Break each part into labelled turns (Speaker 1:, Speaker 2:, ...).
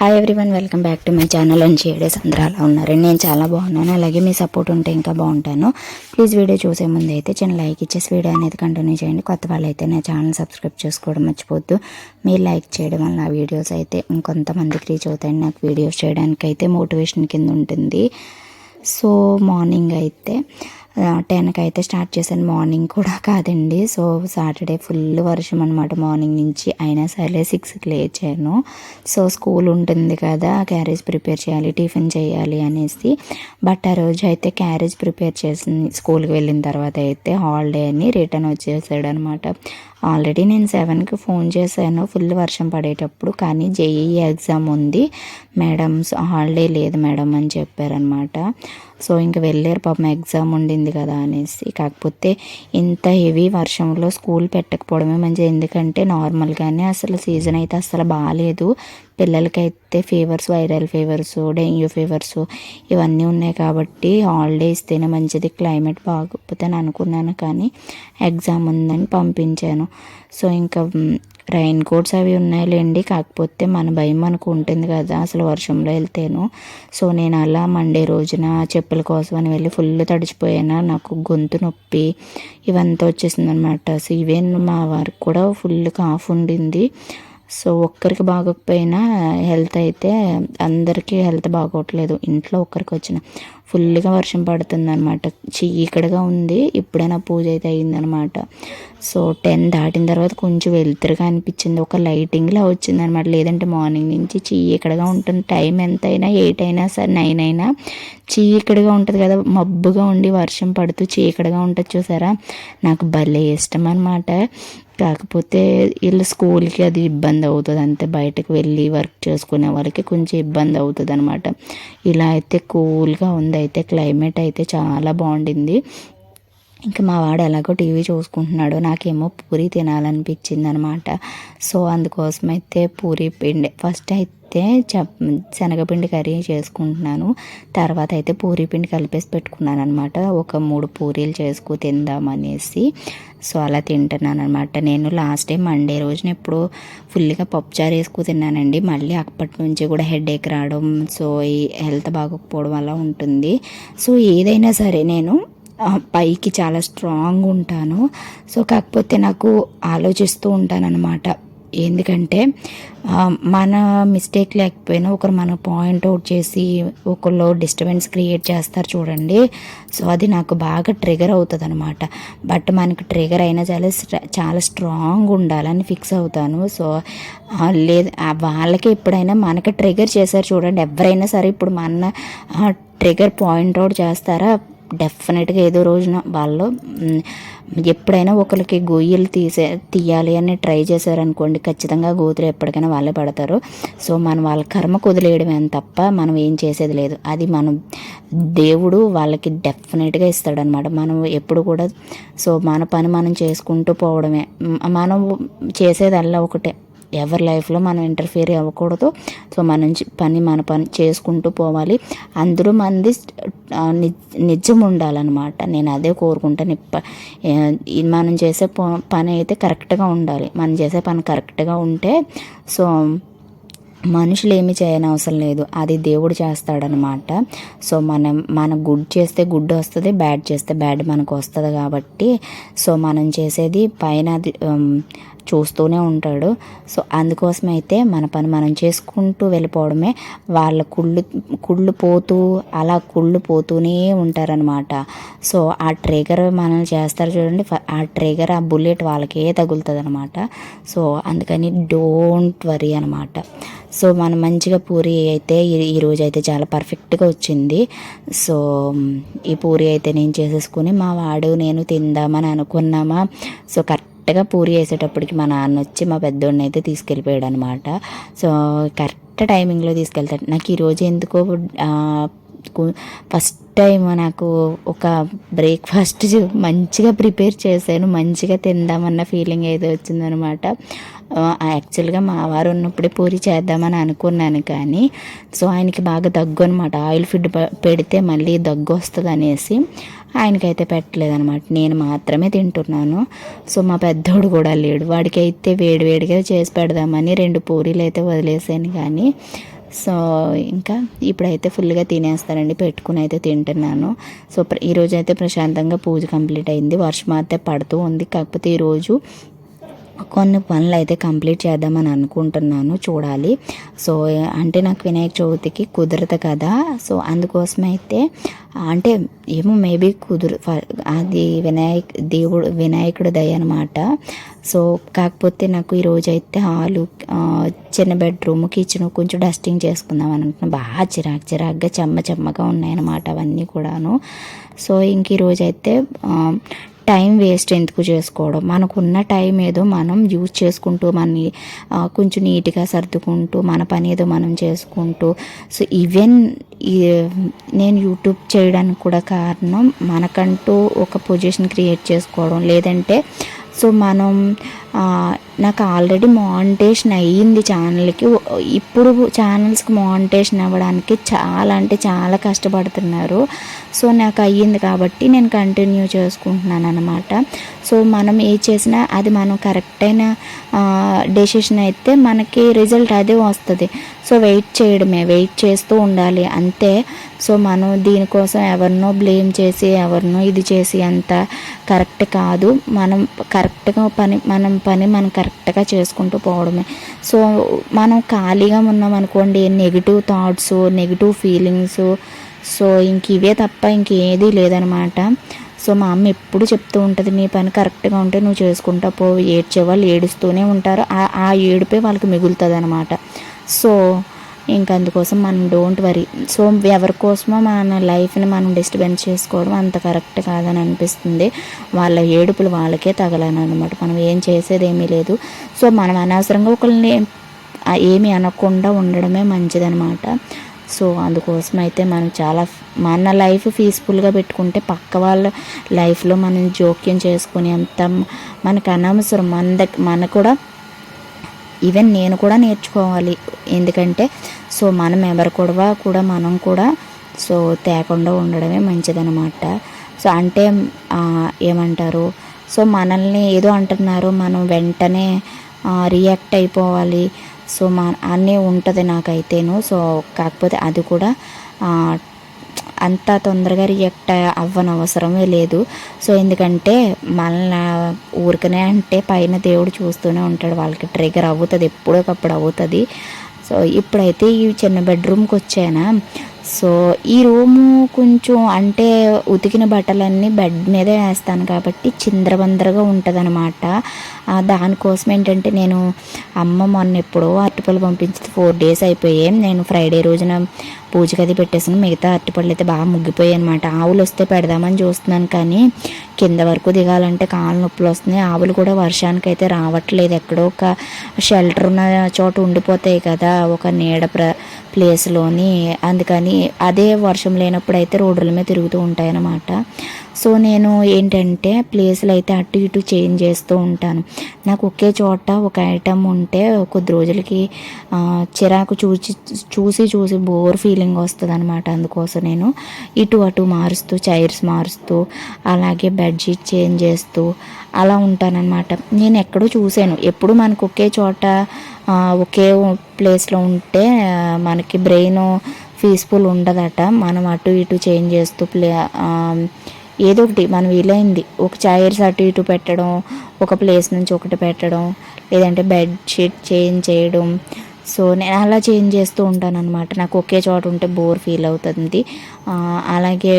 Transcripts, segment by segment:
Speaker 1: Hi everyone welcome back to my channel అని చేయడే అందరూ అలా ఉన్నారు. నేను చాలా బాగున్నాను. అలాగే మీ సపోర్ట్ ఉంటే ఇంకా బాగుంటాను. ప్లీజ్ వీడియో చూసే ముందు అయితే చిన్న లైక్ ఇచ్చేసి వీడియో అనేది కంటిన్యూ చేయండి. కొత్త వాళ్ళు అయితే నా ఛానల్ సబ్స్క్రైబ్ చేసుకోవడం మర్చిపోద్దు. మీరు లైక్ చేయడం వల్ల నా వీడియోస్ అయితే ఇంకొంతమందికి రీచ్ అవుతాయి. నాకు వీడియోస్ చేయడానికి అయితే మోటివేషన్ కింద ఉంటుంది. సో మార్నింగ్ అయితే టెన్కి అయితే స్టార్ట్ చేశాను. మార్నింగ్ కూడా కాదండి. సో సాటర్డే ఫుల్ వర్షం అనమాట మార్నింగ్ నుంచి. అయినా సరే సిక్స్కి లేచాను. సో స్కూల్ ఉంటుంది కదా క్యారేజ్ ప్రిపేర్ చేయాలి టిఫిన్ చేయాలి అనేసి. బట్ ఆ రోజు అయితే క్యారేజ్ ప్రిపేర్ చేసింది స్కూల్కి వెళ్ళిన తర్వాత అయితే హాలిడే అని రిటర్న్ వచ్చేసాడు అనమాట ఆల్రెడీ నేను సెవెన్కి ఫోన్ చేశాను. ఫుల్ వర్షం పడేటప్పుడు కానీ జేఈ ఎగ్జామ్ ఉంది. మేడమ్స్ హాలిడే లేదు మేడం అని చెప్పారనమాట సో ఇంక వెళ్ళారు పాపం ఎగ్జామ్ ఉండింది కదా అనేసి. కాకపోతే ఇంత హెవీ వర్షంలో స్కూల్ పెట్టకపోవడమే మంచిది. ఎందుకంటే నార్మల్గానే అసలు సీజన్ అయితే అసలు బాగాలేదు పిల్లలకైతే fevers viral fevers dengue fevers ఇవన్నీ ఉన్నాయి కాబట్టి హాలిడే ఇస్తేనే మంచిది. క్లైమేట్ బాగోకపోతే అని అనుకున్నాను కానీ ఎగ్జామ్ ఉందని పంపించాను. సో ఇంకా రైన్ కోట్స్ అవి ఉన్నాయిలేండి. కాకపోతే మన భయం మనకు ఉంటుంది కదా అసలు వర్షంలో వెళ్తేను. సో నేను అలా మండే రోజున చెప్పుల కోసం అని వెళ్ళి ఫుల్ తడిచిపోయాను. నాకు గొంతు నొప్పి ఇవంతా వచ్చేసింది అనమాట సో ఈవెన్ మా వారికి కూడా ఫుల్ కాఫ్ ఉండింది. సో ఒక్కరికి బాగోకపోయినా హెల్త్ అయితే అందరికీ హెల్త్ బాగోట్లేదు. ఇంట్లో ఒక్కరికి వచ్చిన. ఫుల్గా వర్షం పడుతుంది అనమాట చీకటిగా ఉంది. ఇప్పుడైనా పూజ అయితే అయిందనమాట సో టెన్ దాటిన తర్వాత కొంచెం వెలుతురుగా అనిపించింది. ఒక లైటింగ్లా వచ్చింది అనమాట లేదంటే మార్నింగ్ నుంచి చీకటిగా ఉంటుంది. టైం ఎంత అయినా ఎయిట్ అయినా సరే నైన్ అయినా చీకటిగా ఉంటుంది కదా. మబ్బుగా ఉండి వర్షం పడుతూ చీకటిగా ఉంటుంది చూసారా? నాకు భలే ఇష్టం అనమాట కాకపోతే వీళ్ళు స్కూల్కి అది ఇబ్బంది అవుతుంది అంతే. బయటకు వెళ్ళి వర్క్ చేసుకునే వాళ్ళకి కొంచెం ఇబ్బంది అవుతుంది అనమాట ఇలా అయితే కూల్గా ఉంది. అయితే క్లైమేట్ అయితే చాలా బాగుండింది. ఇంకా మా వాడు ఎలాగో టీవీ చూసుకుంటున్నాడు. నాకేమో పూరి తినాలనిపించింది అనమాట సో అందుకోసం అయితే పూరి పిండి. ఫస్ట్ అయితే చప్ శనగపిండి కర్రీ చేసుకుంటున్నాను. తర్వాత అయితే పూరి పిండి కలిపేసి పెట్టుకున్నాను అనమాట ఒక మూడు పూరీలు చేసుకు తిందామనేసి. సో అలా తింటున్నాను అనమాట నేను లాస్ట్ టైం మండే రోజున ఎప్పుడు ఫుల్గా పప్పుచారు వేసుకు తిన్నానండి. మళ్ళీ అప్పటి నుంచి కూడా హెడ్ రావడం సో ఈ హెల్త్ బాగోకపోవడం అలా ఉంటుంది. సో ఏదైనా సరే నేను పైకి చాలా స్ట్రాంగ్ ఉంటాను. సో కాకపోతే నాకు ఆలోచిస్తూ ఉంటానన్నమాట. ఎందుకంటే మన మిస్టేక్ లేకపోయినా ఒకరు మన పాయింట్ అవుట్ చేసి ఒకళ్ళు డిస్టర్బెన్స్ క్రియేట్ చేస్తారు చూడండి. సో అది నాకు బాగా ట్రిగర్ అవుతుంది అనమాట బట్ మనకి ట్రిగర్ అయినా చాలా చాలా స్ట్రాంగ్ ఉండాలని ఫిక్స్ అవుతాను. సో లేదు వాళ్ళకి ఎప్పుడైనా మనకి ట్రిగర్ చేశారు చూడండి. ఎవరైనా సరే ఇప్పుడు మన ట్రిగర్ పాయింట్ అవుట్ చేస్తారా? డెఫినెట్గా ఏదో రోజున వాళ్ళు ఎప్పుడైనా ఒకరికి గొయ్యలు తీసే తీయాలి అని ట్రై చేశారనుకోండి ఖచ్చితంగా గోతులు ఎప్పటికైనా వాళ్ళే పడతారు. సో మనం వాళ్ళ కర్మ కుదిలేయడమే తప్ప మనం ఏం చేసేది లేదు. అది మనం దేవుడు వాళ్ళకి డెఫినెట్గా ఇస్తాడనమాట. మనం ఎప్పుడు కూడా సో మన పని మనం చేసుకుంటూ పోవడమే. మనం చేసేదల్లా ఒకటే. ఎవరి లైఫ్లో మనం ఇంటర్ఫియర్ అవ్వకూడదు. సో మన పని మన పని చేసుకుంటూ పోవాలి. అందరూ మంది నిజం ఉండాలన్నమాట. నేను అదే కోరుకుంటాను మనం చేసే పని అయితే కరెక్ట్గా ఉండాలి. మనం చేసే పని కరెక్ట్గా ఉంటే సో మనుషులు ఏమి చేయని అవసరం లేదు. అది దేవుడు చేస్తాడనమాట సో మనం మన గుడ్ చేస్తే గుడ్ వస్తుంది బ్యాడ్ చేస్తే బ్యాడ్ మనకు వస్తుంది కాబట్టి సో మనం చేసేది పైన చూస్తూనే ఉంటాడు. సో అందుకోసం అయితే మన పని మనం చేసుకుంటూ వెళ్ళిపోవడమే. వాళ్ళ కుళ్ళు కుళ్ళు పోతూ అలా కుళ్ళు పోతూనే ఉంటారనమాట సో ఆ ట్రిగర్ మనల్ని చేస్తారు చూడండి. ఆ ట్రిగర్ ఆ బుల్లెట్ వాళ్ళకే తగులుతుంది అనమాట సో అందుకని డోంట్ వరీ అనమాట సో మనం మంచిగా పూరి అయితే ఈరోజు అయితే చాలా పర్ఫెక్ట్గా వచ్చింది. సో ఈ పూరి అయితే నేను చేసేసుకుని మా వాడు నేను తిందామని అనుకున్నామా? సో కరెక్ట్ కరెక్ట్గా పూరి వేసేటప్పటికి మా నాన్న వచ్చి మా పెద్దోడిని అయితే తీసుకెళ్ళిపోయాడు అనమాట సో కరెక్ట్ టైమింగ్లో తీసుకెళ్తాడు. నాకు ఈరోజు ఎందుకో ఫస్ట్ టైం నాకు ఒక బ్రేక్ఫాస్ట్ మంచిగా ప్రిపేర్ చేశాను మంచిగా తిందామన్న ఫీలింగ్ అయితే వచ్చిందనమాట. యాక్చువల్గా మా వారు ఉన్నప్పుడే పూరి చేద్దామని అనుకున్నాను కానీ సో ఆయనకి బాగా దగ్గు అనమాట ఆయిల్ ఫుడ్ పెడితే మళ్ళీ దగ్గు వస్తుంది అనేసి ఆయనకైతే పెట్టలేదనమాట నేను మాత్రమే తింటున్నాను. సో మా పెద్దోడు కూడా లేడు. వాడికి అయితే వేడివేడిగా చేసి పెడదామని రెండు పూరీలు అయితే వదిలేసాను కానీ సో ఇంకా ఇప్పుడైతే ఫుల్గా తినేస్తానండి పెట్టుకుని అయితే తింటున్నాను. సో ఈరోజు అయితే ప్రశాంతంగా పూజ కంప్లీట్ అయింది. వర్షం అయితే పడుతూ ఉంది. కాకపోతే ఈరోజు కొన్ని పనులు అయితే కంప్లీట్ చేద్దామని అనుకుంటున్నాను చూడాలి. సో అంటే నాకు వినాయక చవితికి కుదరదు కదా. సో అందుకోసం అయితే అంటే ఏమో మేబీ కుదురు అది వినాయక్ దేవుడు వినాయకుడు దయ అనమాట సో కాకపోతే నాకు ఈరోజు అయితే హాలు చిన్న బెడ్రూమ్ కిచెన్ కొంచెం డస్టింగ్ చేసుకుందాం అని అనుకున్నాను బాగా చిరాకు చిరాకుగా చెమ్మ చెమ్మగా ఉన్నాయన్నమాట అవన్నీ కూడాను. సో ఇంక ఈరోజు అయితే టైం వేస్ట్ ఎందుకు చేసుకోవడం? మనకున్న టైం ఏదో మనం యూజ్ చేసుకుంటూ మన కొంచెం నీట్గా సర్దుకుంటూ మన పని ఏదో మనం చేసుకుంటూ. సో ఈవెన్ నేను యూట్యూబ్ చేయడానికి కూడా కారణం మనకంటూ ఒక పొజిషన్ క్రియేట్ చేసుకోవడం. లేదంటే సో మనం నాకు ఆల్రెడీ మానిటేషన్ అయ్యింది ఛానల్కి ఇప్పుడు ఛానల్స్కి మానిటేషన్ అవ్వడానికి చాలా అంటే చాలా కష్టపడుతున్నారు. సో నాకు అయ్యింది కాబట్టి నేను కంటిన్యూ చేసుకుంటున్నాను అనమాట సో మనం ఏ చేసినా అది మనం కరెక్ట్ అయిన డెసిషన్ అయితే మనకి రిజల్ట్ అదే వస్తుంది. సో వెయిట్ చేయడమే వెయిట్ చేస్తూ ఉండాలి. అంతే. సో మనం దీనికోసం ఎవరినో బ్లేమ్ చేసి ఎవరినో ఇది చేసి అంత కరెక్ట్ కాదు. మనం కరెక్ట్గా పని మనం పని మనం కరెక్ట్గా చేసుకుంటూ పోవడమే. సో మనం ఖాళీగా ఉన్నాం అనుకోండి negative thoughts negative feelings so ఇంక ఇవే తప్ప ఇంకేదీ లేదనమాట. సో మా అమ్మ ఎప్పుడు చెప్తూ ఉంటుంది నీ పని కరెక్ట్గా ఉంటే నువ్వు చేసుకుంటా పో. ఏడ్చే వాళ్ళు ఏడుస్తూనే ఉంటారు. ఆ- ఆ ఏడుపే వాళ్ళకి మిగులుతుంది అనమాట సో ఇంక అందుకోసం మనం డోంట్ వరీ సో ఎవరి కోసమో మన లైఫ్ని మనం డిస్టర్బెన్స్ చేసుకోవడం అంత కరెక్ట్ కాదని అనిపిస్తుంది. వాళ్ళ ఏడుపులు వాళ్ళకే తగలను అనమాట మనం ఏం చేసేది ఏమీ లేదు. సో మనం అనవసరంగా ఒకరిని ఏమి ఏమీ అనకుండా ఉండడమే మంచిదనమాట సో అందుకోసం అయితే మనం చాలా మన లైఫ్ పీస్ఫుల్గా పెట్టుకుంటే పక్క వాళ్ళ లైఫ్లో మనం జోక్యం చేసుకుని అంత మనకు అనవసరం. మన మన కూడా ఈవెన్ నేను కూడా నేర్చుకోవాలి. ఎందుకంటే సో మనం మెంబర్ కూడా కూడా మనం కూడా సో తేకుండా ఉండడమే మంచిదనమాట సో అంటే ఏమంటారు సో మనల్ని ఏదో అంటున్నారు మనం వెంటనే రియాక్ట్ అయిపోవాలి. సో మా అన్నీ ఉంటుంది నాకైతేను. సో కాకపోతే అది కూడా అంత తొందరగా రియాక్ట్ అవ్వని అవసరమే లేదు. సో ఎందుకంటే మళ్ళీ ఊరికనే అంటే పైన దేవుడు చూస్తూనే ఉంటాడు. వాళ్ళకి ట్రిగర్ అవుతుంది ఎప్పుడోకప్పుడు అవుతుంది. సో ఇప్పుడైతే ఈ చిన్న బెడ్రూమ్కి వచ్చానా? సో ఈ రూము కొంచెం అంటే ఉతికిన బట్టలన్నీ బెడ్ మీదే వేస్తాను కాబట్టి చిందరబందరగా ఉంటుంది అనమాట దానికోసం ఏంటంటే నేను అమ్మ మొన్న ఎప్పుడో అరటిపళ్ళు పంపించి ఫోర్ డేస్ అయిపోయాయి. నేను ఫ్రైడే రోజున పూజకి అది పెట్టేసాను మిగతా అరటిపళ్ళు అయితే బాగా ముగ్గిపోయాయి అనమాట ఆవులు వస్తే పెడదామని చూస్తున్నాను కానీ కింద వరకు దిగాలంటే కాళ్ళ నొప్పులు వస్తున్నాయి. ఆవులు కూడా వర్షానికి అయితే రావట్లేదు. ఎక్కడో ఒక షెల్టర్ ఉన్న చోట ఉండిపోతాయి కదా ఒక నీడ ప్ర ప్లేస్లోని అందుకని అదే వర్షం లేనప్పుడు అయితే రోడ్ల మీద తిరుగుతూ ఉంటాయి అన్నమాట సో నేను ఏంటంటే ప్లేసులు అయితే అటు ఇటు చేంజ్ చేస్తూ ఉంటాను. నాకు ఒకే చోట ఒక ఐటమ్ ఉంటే కొద్ది రోజులకి చిరాకు చూసి చూసి చూసి బోర్ ఫీలింగ్ వస్తుంది అనమాట అందుకోసం నేను. ఇటు అటు మారుస్తూ చైర్స్ మారుస్తూ అలాగే బెడ్షీట్ చేంజ్ చేస్తూ అలా ఉంటానన్నమాట. నేను ఎక్కడో చూశాను. ఎప్పుడు మనకు ఒకే చోట ఒకే ప్లేస్లో ఉంటే మనకి బ్రెయిన్ పీస్ఫుల్ ఉండదట. మనం అటు ఇటు చేంజ్ చేస్తూ ప్లే ఏదో ఒకటి మనం వీలైంది. ఒక చైర్స్ అటు ఇటు పెట్టడం ఒక ప్లేస్ నుంచి ఒకటి పెట్టడం లేదంటే బెడ్ షీట్ చేంజ్ చేయడం. సో నేను అలా చేంజ్ చేస్తూ ఉంటాను అనమాట నాకు ఒకే చోట ఉంటే బోర్ ఫీల్ అవుతుంది. అలాగే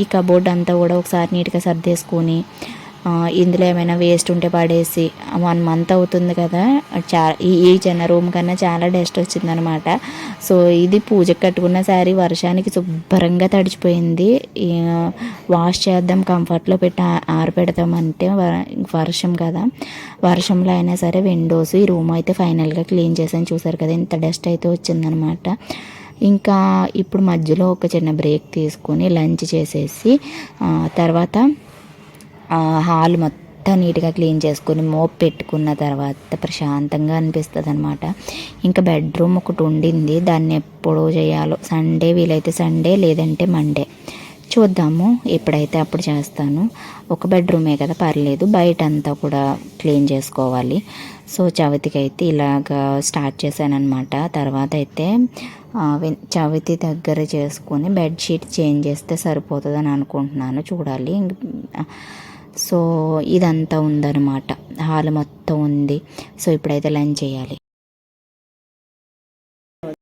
Speaker 1: ఈ కబోర్డ్ అంతా కూడా ఒకసారి నీట్గా సర్దేసుకొని ఇందులో ఏమైనా వేస్ట్ ఉంటే పడేసి వన్ మంత్ అవుతుంది కదా. చా ఈ ఈ చిన్న రూమ్ కన్నా చాలా డస్ట్ వచ్చిందనమాట. సో ఇది పూజకి కట్టుకున్న శారీ వర్షానికి శుభ్రంగా తడిచిపోయింది. వాష్ చేద్దాం కంఫర్ట్లో పెట్టి ఆ- ఆరబెడదామంటే వ- వర్షం కదా. వర్షంలో అయినా సరే విండోస్ ఈ రూమ్ అయితే ఫైనల్గా క్లీన్ చేసాను చూసారు కదా ఇంత డస్ట్ అయితే వచ్చిందనమాట. ఇంకా ఇప్పుడు మధ్యలో ఒక చిన్న బ్రేక్ తీసుకొని లంచ్ చేసేసి తర్వాత హాల్ మొత్తం నీట్గా క్లీన్ చేసుకుని మోప్ పెట్టుకున్న తర్వాత ప్రశాంతంగా అనిపిస్తుంది అనమాట ఇంకా బెడ్రూమ్ ఒకటి ఉండింది. దాన్ని ఎప్పుడో చేయాలో. సండే వీలైతే సండే లేదంటే మండే. చూద్దాము. ఎప్పుడైతే అప్పుడు చేస్తాను. ఒక బెడ్రూమే కదా పర్లేదు. బయట అంతా కూడా క్లీన్ చేసుకోవాలి. సో చవితికి అయితే ఇలాగ స్టార్ట్ చేశానమాట తర్వాత అయితే చవితి దగ్గర చేసుకొని బెడ్షీట్ చేంజ్ చేస్తే సరిపోతుందని అనుకుంటున్నాను. చూడాలి. ఇంక- సో ఇదంతా ఉందన్నమాట. హాల్ మొత్తం ఉంది. సో ఇప్పుడైతే లంచ్ చేయాలి.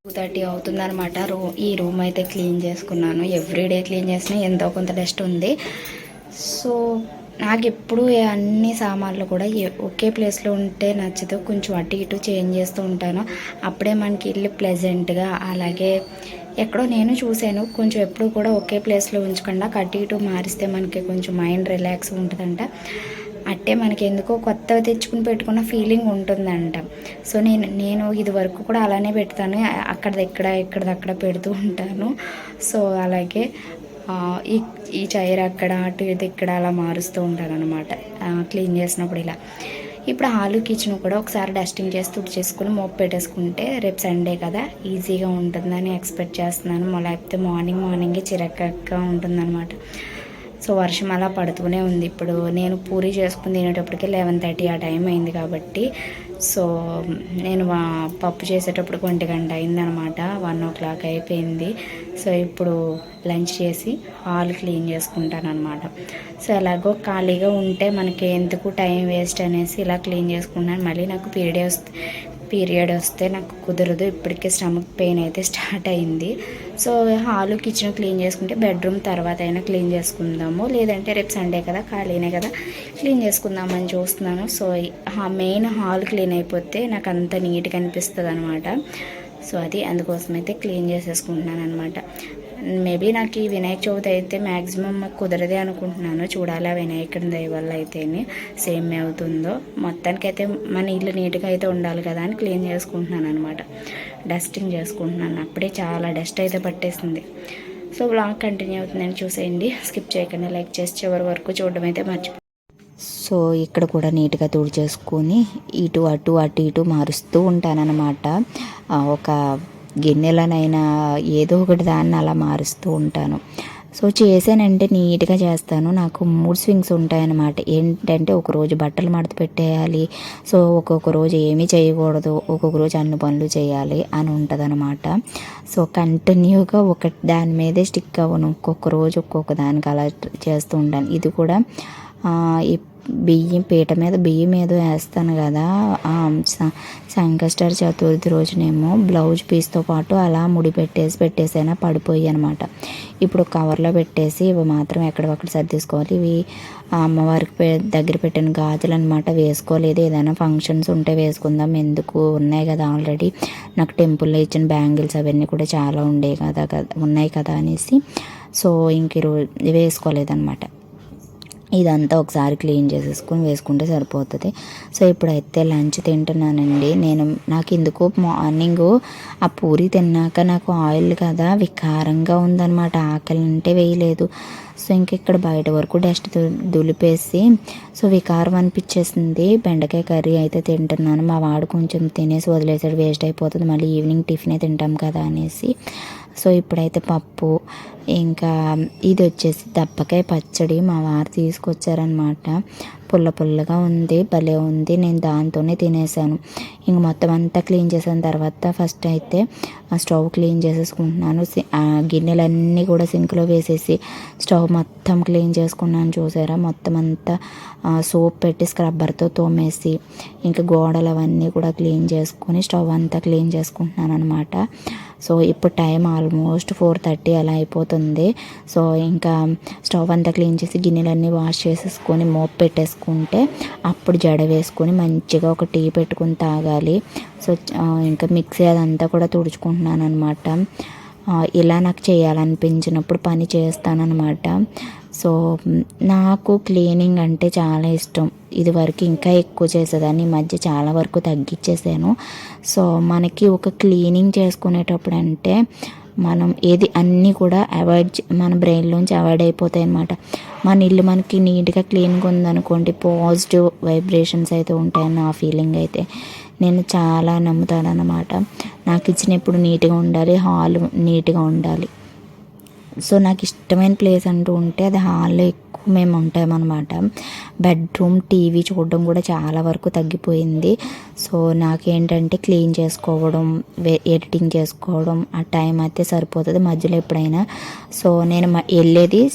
Speaker 1: టూ థర్టీ అవుతుందన్నమాట. రూ ఈ రూమ్ అయితే క్లీన్ చేసుకున్నాను. ఎవ్రీడే క్లీన్ చేసినా ఎంతో కొంత డస్ట్ ఉంది. సో నాకు ఎప్పుడు అన్ని సామాన్లు కూడా ఒకే ప్లేస్లో ఉంటే నచ్చదు. కొంచెం అటు ఇటు చేంజ్ చేస్తూ ఉంటాను. అప్పుడే మనకి ఇల్లు ప్లెజెంట్గా అలాగే ఎక్కడో నేను చూశాను. కొంచెం ఎప్పుడు కూడా ఒకే ప్లేస్లో ఉంచకుండా కట్టి ఇటు మారిస్తే మనకి కొంచెం మైండ్ రిలాక్స్ ఉంటుందంట. అట్టే మనకి ఎందుకో కొత్తవి తెచ్చుకుని పెట్టుకున్న ఫీలింగ్ ఉంటుందంట. సో నేను నేను ఇది వరకు కూడా అలానే పెడతాను. అక్కడదెక్కడ ఇక్కడదక్కడ పెడుతూ ఉంటాను. సో అలాగే ఈ ఈ చైర్ అక్కడ అటు ఇది ఇక్కడ అలా మారుస్తూ ఉంటాను అనమాట క్లీన్ చేసినప్పుడు ఇలా. ఇప్పుడు హాలు కిచెన్ కూడా ఒకసారి డస్టింగ్ చేసి తుడిచేసుకుని మోపు పెట్టేసుకుంటే రేపు సండే కదా ఈజీగా ఉంటుందని ఎక్స్పెక్ట్ చేస్తున్నాను. లేకపోతే మార్నింగ్ మార్నింగే చిరకగా ఉంటుందన్నమాట. సో వర్షం అలా పడుతూనే ఉంది. ఇప్పుడు నేను పూరి చేసుకుని తినేటప్పటికి లెవెన్ థర్టీ ఆ టైం అయింది కాబట్టి సో నేను వా- పప్పు చేసేటప్పుడు ఒంటి గంట అయిందనమాట. వన్ ఓ క్లాక్ అయిపోయింది. సో ఇప్పుడు లంచ్ చేసి హాల్ క్లీన్ చేసుకుంటాను అనమాట సో ఎలాగో ఖాళీగా ఉంటే మనకి ఎందుకు టైం వేస్ట్ అనేసి ఇలా క్లీన్ చేసుకున్నాను మళ్ళీ నాకు పీరియడ్ వస్తే పీరియడ్ వస్తే నాకు కుదరదు. ఇప్పటికే స్టమక్ పెయిన్ అయితే స్టార్ట్ అయింది. సో హాలు కిచెన్ క్లీన్ చేసుకుంటే బెడ్రూమ్ తర్వాత అయినా క్లీన్ చేసుకుందాము. లేదంటే రేపు సండే కదా ఖాళీనే కదా క్లీన్ చేసుకుందామని చూస్తున్నాను. సో మెయిన్ హాల్ క్లీన్ అయిపోతే నాకు అంత నీట్గా అనిపిస్తుంది అనమాట సో అది అందుకోసం అయితే క్లీన్ చేసేసుకుంటున్నాను అనమాట మేబీ నాకు ఈ వినాయక చవితి అయితే మ్యాక్సిమం కుదరదే అనుకుంటున్నాను. చూడాలి ఆ వినాయకుడి దయ వల్ల అయితేనే సేమ్ అవుతుందో. మొత్తానికైతే మన ఇల్లు నీట్గా అయితే ఉండాలి కదా అని క్లీన్ చేసుకుంటున్నాను అనమాట డస్టింగ్ చేసుకుంటున్నాను. అప్పుడే చాలా డస్ట్ అయితే పట్టేసింది. సో బ్లాగ్ కంటిన్యూ అవుతుందని చూసేయండి. స్కిప్ చేయకుండా లైక్ చేసి చివరి వరకు చూడడం అయితే మర్చిపో సో ఇక్కడ కూడా నీట్గా తుడిచేసుకొని ఇటు అటు అటు ఇటు మారుస్తూ ఉంటానన్నమాట. ఒక గిన్నెలనైనా ఏదో ఒకటి దాన్ని అలా మారుస్తూ ఉంటాను. సో చేశానంటే నీట్గా చేస్తాను. నాకు మూడ్ స్వింగ్స్ ఉంటాయన్నమాట. ఏంటంటే ఒకరోజు బట్టలు మడత పెట్టేయాలి. సో ఒక్కొక్క రోజు ఏమీ చేయకూడదు. ఒక్కొక్క రోజు అన్ని పనులు చేయాలి అని ఉంటుందన్నమాట. సో కంటిన్యూగా ఒక దాని మీదే స్టిక్ అవ్వను. ఒక్కొక్క రోజు ఒక్కొక్క దానికి అలా చేస్తూ ఉంటాను. ఇది కూడా బియ్యం పీట మీద బియ్యం ఏదో వేస్తాను కదా ఆ, చతుర్థి రోజునేమో బ్లౌజ్ పీస్తో పాటు అలా ముడి పెట్టేసి పెట్టేసైనా పడిపోయి అనమాట. ఇప్పుడు కవర్లో పెట్టేసి ఇవి మాత్రం ఎక్కడొక్కడ సర్దేసుకోవాలి. ఇవి ఆ అమ్మవారికి దగ్గర పెట్టిన గాజులు అనమాట వేసుకోలేదు. ఏదైనా ఫంక్షన్స్ ఉంటే వేసుకుందాం. ఎందుకు? ఉన్నాయి కదా ఆల్రెడీ నాకు టెంపుల్లో ఇచ్చిన బ్యాంగిల్స్ అవన్నీ కూడా చాలా ఉండే కదా కదా ఉన్నాయి కదా అనేసి. సో ఇంక ఈరోజు వేసుకోలేదన్నమాట ఇదంతా ఒకసారి క్లీన్ చేసేసుకుని వేసుకుంటే సరిపోతుంది. సో ఇప్పుడైతే లంచ్ తింటున్నానండి. నేను నాకు ఎందుకు మార్నింగ్ ఆ పూరి తిన్నాక నాకు ఆయిల్ కదా వికారంగా ఉందన్నమాట. ఆకలి అంటే వేయలేదు. సో ఇంక ఇక్కడ బయట వరకు డస్ట్ దులిపేసి సో వికారం అనిపించేసింది బెండకాయ కర్రీ అయితే తింటున్నాను. మా వాడు కొంచెం తినేసి వదిలేసాడు. వేస్ట్ అయిపోతుంది. మళ్ళీ ఈవినింగ్ టిఫినే తింటాం కదా అనేసి. సో ఇప్పుడైతే పప్పు ఇంకా ఇది వచ్చేసి దప్పకాయ పచ్చడి మా వారు తీసుకొచ్చారనమాట పుల్ల పుల్లగా ఉంది భలే ఉంది. నేను దాంతోనే తినేసాను. ఇంక మొత్తం అంతా క్లీన్ చేసిన తర్వాత ఫస్ట్ అయితే ఆ స్టవ్ క్లీన్ చేసేసుకుంటున్నాను. గిన్నెలన్నీ కూడా సింక్లో వేసేసి స్టవ్ మొత్తం క్లీన్ చేసుకున్నాను. చూసారా? మొత్తం అంతా సోప్ పెట్టి స్క్రబ్బర్తో తోమేసి ఇంకా గోడలు అవన్నీ కూడా క్లీన్ చేసుకొని స్టవ్ అంతా క్లీన్ చేసుకుంటున్నాను అనమాట సో ఇప్పుడు టైం ఆల్మోస్ట్ ఫోర్ థర్టీ అలా అయిపోతుంది. సో ఇంకా స్టవ్ అంతా క్లీన్ చేసి గిన్నెలన్నీ వాష్ చేసేసుకొని మోప్ పెట్టేసుకుంటే అప్పుడు జడ వేసుకొని మంచిగా ఒక టీ పెట్టుకుని తాగాలి. సో ఇంకా మిక్సీ అదంతా కూడా తుడుచుకుంటున్నాను అనమాట ఇలా నాకు చేయాలనిపించినప్పుడు పని చేస్తానన్నమాట. సో నాకు క్లీనింగ్ అంటే చాలా ఇష్టం. ఇది వరకు ఇంకా ఎక్కువ చేసేదాన్ని. ఈ మధ్య చాలా వరకు తగ్గించేసాను సో మనకి ఒక క్లీనింగ్ చేసుకునేటప్పుడు అంటే మనం ఏది అన్నీ కూడా అవాయిడ్ మన బ్రెయిన్లోంచి అవాయిడ్ అయిపోతాయి అన్నమాట మన ఇల్లు మనకి నీట్గా క్లీన్గా ఉందనుకోండి పాజిటివ్ వైబ్రేషన్స్ అయితే ఉంటాయని నా ఫీలింగ్ అయితే. నేను చాలా నమ్ముతాను అన్నమాట నాకు ఇచ్చినప్పుడు నీట్గా ఉండాలి హాల్ నీట్గా ఉండాలి. సో నాకు ఇష్టమైన ప్లేస్ అంటూ ఉంటే అది హాల్లో ఎక్కువ మేము ఉంటామన్నమాట. బెడ్రూమ్ టీవీ చూడడం కూడా చాలా వరకు తగ్గిపోయింది. సో నాకేంటంటే క్లీన్ చేసుకోవడం ఎడిటింగ్ చేసుకోవడం ఆ టైం అయితే సరిపోతుంది మధ్యలో ఎప్పుడైనా. సో నేను మ- వెళ్ళేది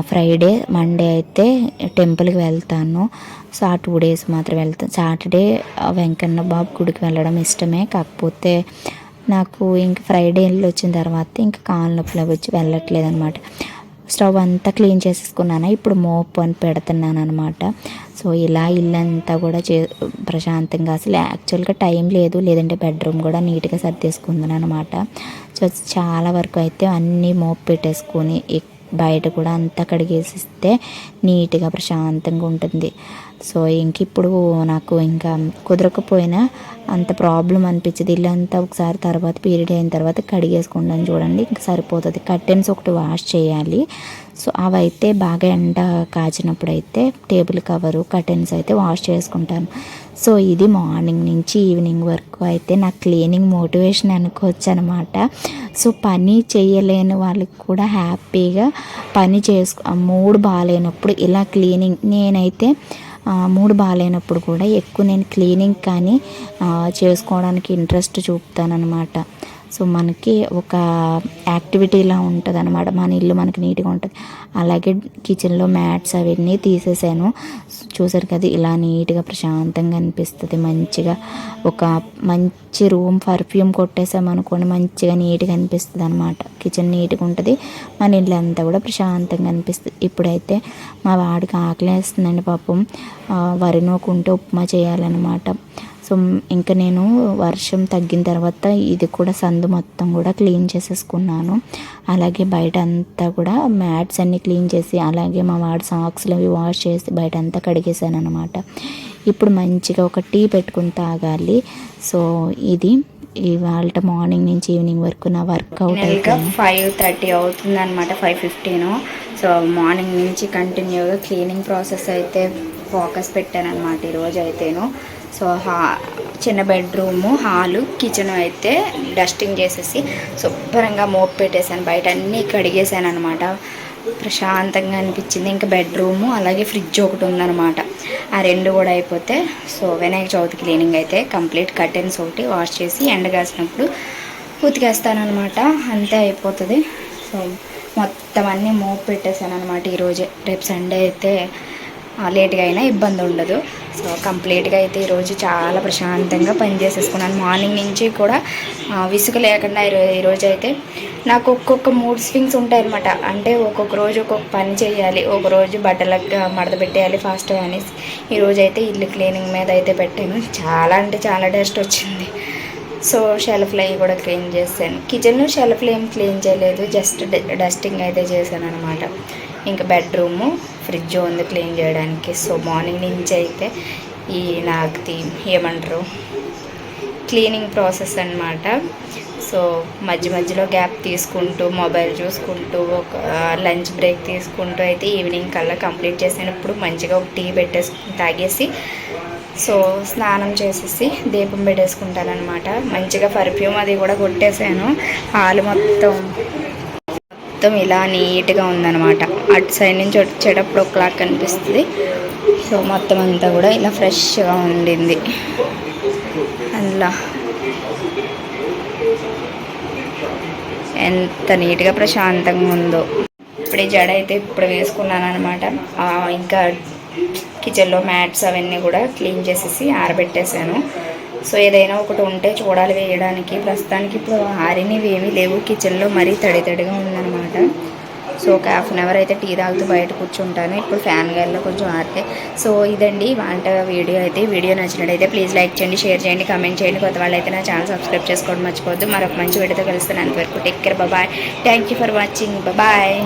Speaker 1: ఫ్రైడే మండే అయితే టెంపుల్కి వెళ్తాను. సో ఆ టూ డేస్ మాత్రం వెళ్తాను సాటర్డే వెంకన్న బాబు గుడికి వెళ్ళడం ఇష్టమే. కాకపోతే నాకు ఇంక ఫ్రైడే వెళ్ళి వచ్చిన తర్వాత ఇంకా కాళ్ళ నొప్పులు వచ్చి వెళ్ళట్లేదు అనమాట స్టవ్ అంతా క్లీన్ చేసేసుకున్నాను ఇప్పుడు మోపు అని పెడుతున్నాను అనమాట సో ఇలా ఇల్లంతా కూడా చే ప్రశాంతంగా అసలు యాక్చువల్గా టైం లేదు లేదంటే బెడ్రూమ్ కూడా నీట్గా సర్దేసుకుందాను అనమాట సో చాలా వరకు అయితే అన్నీ మోపు పెట్టేసుకొని బయట కూడా అంతా కడిగేసిస్తే నీట్గా ప్రశాంతంగా ఉంటుంది. సో ఇంక ఇప్పుడు నాకు ఇంకా కుదరకపోయినా అంత ప్రాబ్లం అనిపించదు ఇల్లంతా ఒకసారి తర్వాత పీరియడ్ అయిన తర్వాత కడిగేసుకుంటాను చూడండి. ఇంకా సరిపోతుంది. కర్టెన్స్ ఒకటి వాష్ చేయాలి. సో అవైతే బాగా ఎండ కాచినప్పుడు అయితే టేబుల్ కవరు కర్టెన్స్ అయితే వాష్ చేసుకుంటాను. సో ఇది మార్నింగ్ నుంచి ఈవినింగ్ వరకు అయితే నా క్లీనింగ్ మోటివేషన్ అనుకోవచ్చు అనమాట సో పని చేయలేని వాళ్ళకి కూడా హ్యాపీగా పని చేసుకో మూడు బాగాలేనప్పుడు ఇలా క్లీనింగ్ నేనైతే మూడు బాగాలేనప్పుడు కూడా ఎక్కువ నేను క్లీనింగ్ కానీ చేసుకోవడానికి ఇంట్రెస్ట్ చూపుతానమాట సో మనకి ఒక యాక్టివిటీలా ఉంటుంది అనమాట మన ఇల్లు మనకి నీట్గా ఉంటుంది. అలాగే కిచెన్లో మ్యాట్స్ అవన్నీ తీసేసాను. చూసారు కదా ఇలా నీట్గా ప్రశాంతంగా అనిపిస్తుంది. మంచిగా ఒక మంచి రూమ్ పర్ఫ్యూమ్ కొట్టేసామనుకోండి మంచిగా నీట్గా అనిపిస్తుంది అనమాట కిచెన్ నీట్గా ఉంటుంది. మన ఇల్లు అంతా కూడా ప్రశాంతంగా అనిపిస్తుంది. ఇప్పుడైతే మా వాడికి ఆకలేస్తుందండి పాపం. వరి నూకుంటే ఉప్మా చేయాలన్నమాట. సో ఇంకా నేను వర్షం తగ్గిన తర్వాత ఇది కూడా సందు మొత్తం కూడా క్లీన్ చేసేసుకున్నాను. అలాగే బయట అంతా కూడా మ్యాట్స్ అన్ని క్లీన్ చేసి అలాగే మా వాడి సాక్స్లు అవి వాష్ చేసి బయట అంతా కడిగేసాను అనమాట ఇప్పుడు మంచిగా ఒక టీ పెట్టుకుని తాగాలి. సో ఇది ఇవాళ మార్నింగ్ నుంచి ఈవినింగ్ వరకు నా వర్కౌట్ అయిపోయింది.
Speaker 2: ఫైవ్ థర్టీ అవుతుంది అనమాట ఫైవ్ ఫిఫ్టీన్ సో మార్నింగ్ నుంచి కంటిన్యూగా క్లీనింగ్ ప్రాసెస్ అయితే ఫోకస్ పెట్టాను అనమాట ఈరోజు అయితేను సో హా చిన్న బెడ్రూము హాలు కిచెన్ అయితే డస్టింగ్ చేసేసి శుభ్రంగా మోపు పెట్టేశాను. బయట అన్నీ కడిగేశాను అనమాట ప్రశాంతంగా అనిపించింది. ఇంకా బెడ్రూము అలాగే ఫ్రిడ్జ్ ఒకటి ఉందనమాట ఆ రెండు కూడా అయిపోతే సో వినాయక చవితి క్లీనింగ్ అయితే కంప్లీట్. కర్టెన్స్ ఒకటి వాష్ చేసి ఎండగాసినప్పుడు ఉతికేస్తానమాట అంతే అయిపోతుంది. సో మొత్తం అన్నీ మోపు పెట్టేశాను అనమాట ఈరోజే రేపు సండే అయితే లేట్గా అయినా ఇబ్బంది ఉండదు. సో కంప్లీట్గా అయితే ఈరోజు చాలా ప్రశాంతంగా పని చేసేసుకున్నాను. మార్నింగ్ నుంచి కూడా విసుగు లేకుండా ఈరోజు అయితే నాకు ఒక్కొక్క మూడ్ స్వింగ్స్ ఉంటాయి అనమాట అంటే ఒక్కొక్క రోజు ఒక్కొక్క పని చేయాలి ఒక రోజు బట్టలకు మడత పెట్టేయాలి ఫాస్ట్ అనేసి. ఈరోజు అయితే ఇల్లు క్లీనింగ్ మీద అయితే పెట్టాను. చాలా అంటే చాలా డస్ట్ వచ్చింది. సో షెల్ఫ్లు అవి కూడా క్లీన్ చేశాను. కిచెన్ షెల్ఫ్లు ఏం క్లీన్ చేయలేదు. జస్ట్ డస్టింగ్ అయితే చేశాను అనమాట ఇంకా బెడ్రూము ఫ్రిడ్జ్ ఉంది క్లీన్ చేయడానికి. సో మార్నింగ్ నుంచి అయితే ఈ నాకు తీ- ఏమంటారు క్లీనింగ్ ప్రాసెస్ అన్నమాట. సో మధ్య మధ్యలో గ్యాప్ తీసుకుంటూ మొబైల్ చూసుకుంటూ ఒక లంచ్ బ్రేక్ తీసుకుంటూ అయితే ఈవినింగ్ కల్లా కంప్లీట్ చేసినప్పుడు మంచిగా ఒక టీ పెట్టేసుకుని తాగేసి సో స్నానం చేసేసి దీపం పెట్టేసుకుంటానమాట మంచిగా పర్ఫ్యూమ్ అది కూడా కొట్టేసాను. హాలు మొత్తం మొత్తం ఇలా నీట్గా ఉందన్నమాట. అటు సైడ్ నుంచి వచ్చేటప్పుడు ఒకలాగా కనిపిస్తుంది. సో మొత్తం అంతా కూడా ఇలా ఫ్రెష్గా ఉండింది. అందులో ఎంత నీట్గా ప్రశాంతంగా ఉందో. ఇప్పుడే జడ అయితే ఇప్పుడు వేసుకున్నాను అనమాట ఇంకా కిచెన్లో మ్యాట్స్ అవన్నీ కూడా క్లీన్ చేసేసి ఆరబెట్టేశాను. సో ఏదైనా ఒకటి ఉంటే చూడాలి వేయడానికి. ప్రస్తుతానికి ఇప్పుడు ఆరినవి ఏమీ లేవు. కిచెన్లో మరీ తడి తడిగా ఉందన్నమాట. సో ఒక హాఫ్ అన్ అవర్ అయితే టీ తాగుతూ బయట కూర్చుంటాను. ఇప్పుడు ఫ్యాన్ గాలిలో కొంచెం ఆరితే. సో ఇదండి వంట వీడియో అయితే. వీడియో నచ్చినట్టయితే ప్లీజ్ లైక్ చేయండి షేర్ చేయండి కామెంట్ చేయండి. కొత్త వాళ్ళు అయితే నా ఛానల్ సబ్స్క్రైబ్ చేసుకోవడం మర్చిపోద్దు మరొక మంచి వీడియోతో కలుస్తాను. అంతవరకు take care. Bye thank you for watching. Bye.